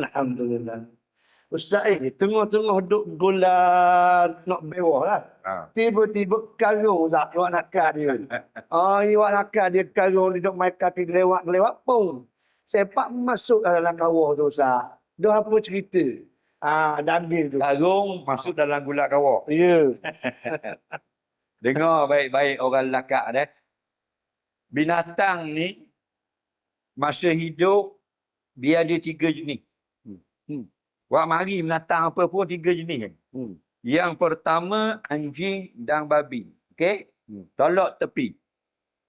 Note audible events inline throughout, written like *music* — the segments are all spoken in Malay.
Alhamdulillah. Ustaz eh, tengah-tengah duk gula nak bewah lah. Ha. Tiba-tiba karung Ustaz, awak nak kar dia. *laughs* Oh, awak nak kar dia karung dia duk main kaki gelewat-gelewat pun. Sepak masuk dalam kawah tu Ustaz. Dah apa cerita? Ah, daging tu. Karung masuk dalam gulak kawah. Ya. *laughs* Dengar baik-baik orang lakak deh. Binatang ni masa hidup dia ada tiga jenis. Hmm. Hmm. Wak mari binatang apa pun tiga jenis. Hmm. Yang pertama anjing dan babi. Okey? Hmm. Tolak tepi.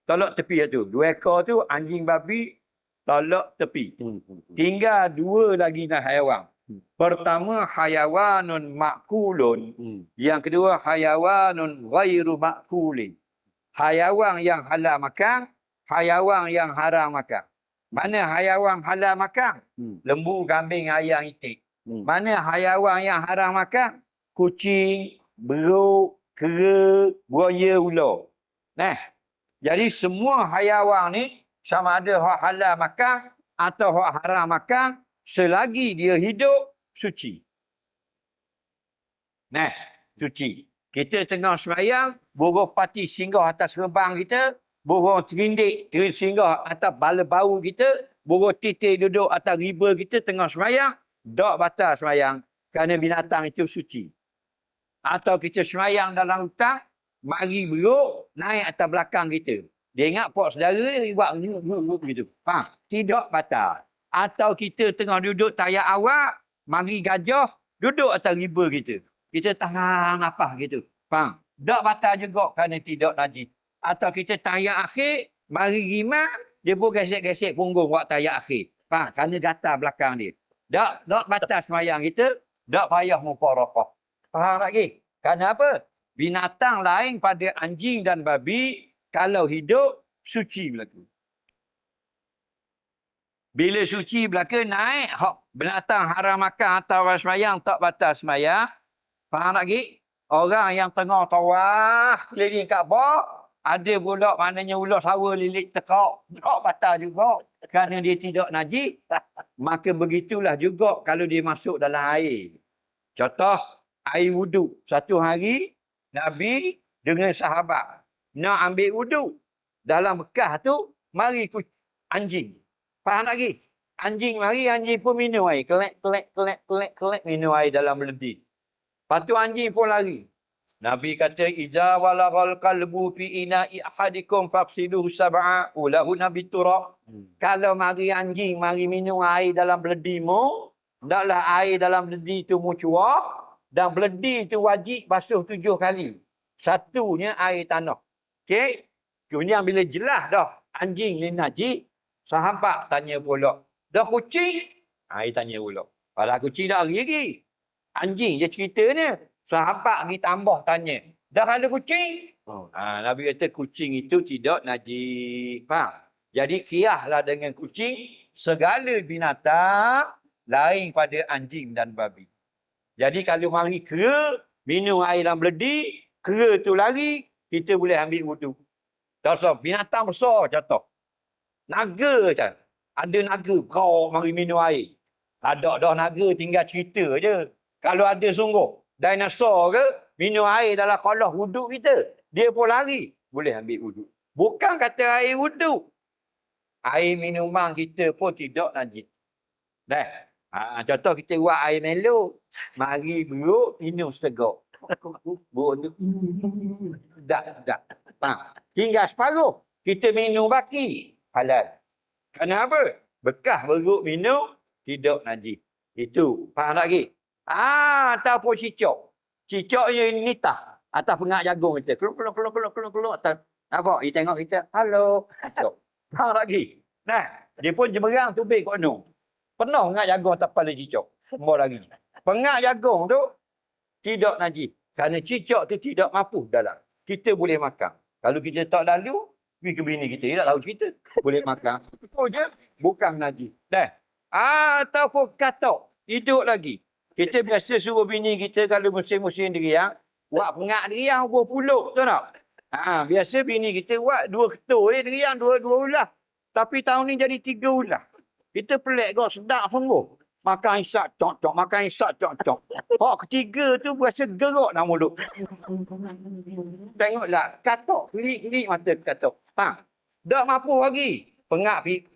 Tolak tepi tu. Dua ekor tu anjing babi tolak tepi. Hmm. hmm. Tinggal dua lagi nak haiwan. Hmm. Pertama hayawanun makulun. Hmm. Yang kedua hayawanun ghairu makulin. Hayawan yang halal makan, hayawan yang haram makan. Mana hayawan halal makan? Hmm. Lembu, kambing, ayam, itik. Hmm. Mana hayawan yang haram makan? Kucing, beruk, kera, buaya, ular. Nah, jadi semua hayawan ni sama ada hak halal makan atau hak haram makan selagi dia hidup suci. Nah, suci. Kita tengah sembahyang, burung pati singgah atas rebang kita, burung terindik ter- singgah atas bala bau kita, burung titik duduk atas riba kita tengah sembahyang, tak batal sembahyang kerana binatang itu suci. Atau kita sembahyang dalam hutan, mari beruk naik atas belakang kita. Dia ingat pok saudara dia buat gitu. Faham? Tidak batal. Atau kita tengah duduk tayak awak, mari gajah duduk atas riba kita. Kita tahan apa gitu. Faham? Tak batal juga kerana tidak najis. Atau kita tayak akhir, mari rimat, dia pun gesek-gesek punggung buat tayak akhir. Faham? Kerana gatal belakang dia. Tak, tak batal semayang kita, tak payah mufarakah. Faham lagi? Kerana apa? Binatang lain pada anjing dan babi, kalau hidup, suci berlaku. Bila suci belaka naik, hak binatang haram makan atau semayang tak batal semayang. Faham lagi? Orang yang tengah tawaf keliling Kaabah, ada pula maknanya ular sawa lilit tekak. Tak batal juga. Kerana dia tidak najis. *laughs* Maka begitulah juga kalau dia masuk dalam air. Contoh, air wuduk. Satu hari, Nabi dengan sahabat nak ambil wuduk. Dalam Mekah tu, mari ku anjing. Faham lagi? Anjing mari, anjing pun minum air. Kelek, kelek, kelek, kelek, kelek, minum air dalam beledi. Lepas tu anjing pun lari. Nabi kata, Iza walagal kalbu fi ina'i ahadikum fafsiduhu sab'a ulahu nabi turab. Hmm. Kalau mari anjing, mari minum air dalam beledi mu, hendaklah air dalam beledi tu mu cuak, dan beledi tu wajib basuh tujuh kali. Satunya air tanah. Okey? Kemudian bila jelas dah anjing ni najis, sahabat tanya pula, dah kucing? Air tanya pula. Kalau kucing dah lari lagi. Anjing je ceritanya. Sahabat lagi tambah tanya, dah ada kucing? Oh. Ha, Nabi kata kucing itu tidak najis. Faham? Jadi kiahlah dengan kucing segala binatang lain pada anjing dan babi. Jadi kalau mari kera, minum air dalam beledi, kera tu lari, kita boleh ambil wuduk. Contoh, binatang besar contoh. Naga macam. Ada naga, kau mari minum air. Ada dah naga, tinggal cerita je. Kalau ada sungguh, dinosaur ke, minum air dalam kolah wuduk kita. Dia pun lari. Boleh ambil wuduk. Bukan kata air wuduk. Air minuman kita pun tidak najis. Dah. Ha, contoh kita buat air melo. Mari beruk, minum setegak. Tu. Tak, tak. Ha. Tinggal separuh. Kita minum baki. Halal. Kenapa? Bekas beruk minum, tidak najis. Itu. Faham lagi? Ah, ataupun cicak. Cicak je ni tah. Atas pengak jagung kita. Keluk, keluk, keluk, keluk, keluk, keluk. Atas. Nampak? Dia tengok kita. Halo. Cicak. Faham lagi? Nah, dia pun jemerang tubik kat gunung. Penuh pengak jagung atas kepala cicak. Mau lagi. Pengak jagung tu tidak najis. Kerana cicak tu tidak mampu dalam. Kita boleh makan. Kalau kita tak lalu, pergi ke bini kita. Dia tak tahu cerita. Boleh makan. Itu je. Bukan najis. Dah. Ah, ataupun katok. Hidup lagi. Kita biasa suruh bini kita kalau musim-musim diriang, buat pengak diriang dua puluh. Betul tak? Ha, biasa bini kita buat dua ketul je diriang, dua-dua ulah. Tapi tahun ni jadi tiga ulah. Kita pelik kau sedap sungguh. Makan isap, cok, cok. Makan isap, cok, cok. Hak ketiga tu berasa gerok dalam mulut. Tengoklah, katok. Kelik-kelik mata katok. Ha. Tak mampu lagi. Pengak pi. *laughs*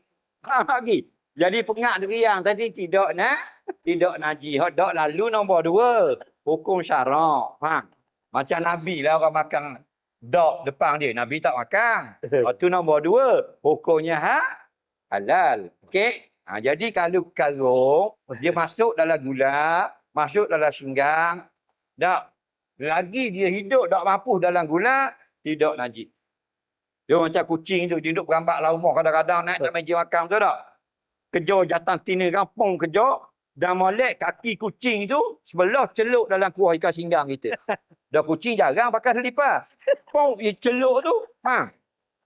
Ha, lagi. Jadi pengak tu yang tadi tidak nak. Tidak naji. Hak dak lalu nombor dua. Hukum syarak. Ha. Macam Nabi lah orang makan dok depan dia. Nabi tak makan. *laughs* Lepas tu nombor dua. Hukumnya ha? halal. Okey? Ha, jadi kalau karung, dia masuk dalam gula, masuk dalam singgang, tak. Lagi dia hidup tak mampu dalam gula, tidak najis. Dia macam kucing tu, dia duduk berambak lah rumah kadang-kadang naik tak meja makan tu tak. Kejar jatang tina kampung kejar, dan molek kaki kucing tu sebelah celuk dalam kuah ikan singgang kita. *laughs* Dah kucing jarang pakai selipas. Pong dia celuk tu, ha.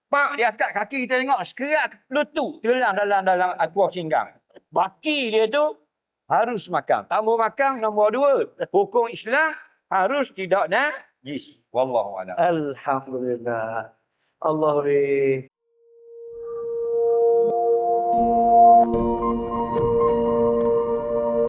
Pak dia angkat kaki kita tengok sekerat lutut terlang dalam dalam kuah singgang. Baki dia tu harus makan. Tamu makan nombor dua. Hukum Islam harus tidak najis. Wallahu a'lam. Alhamdulillah. Allah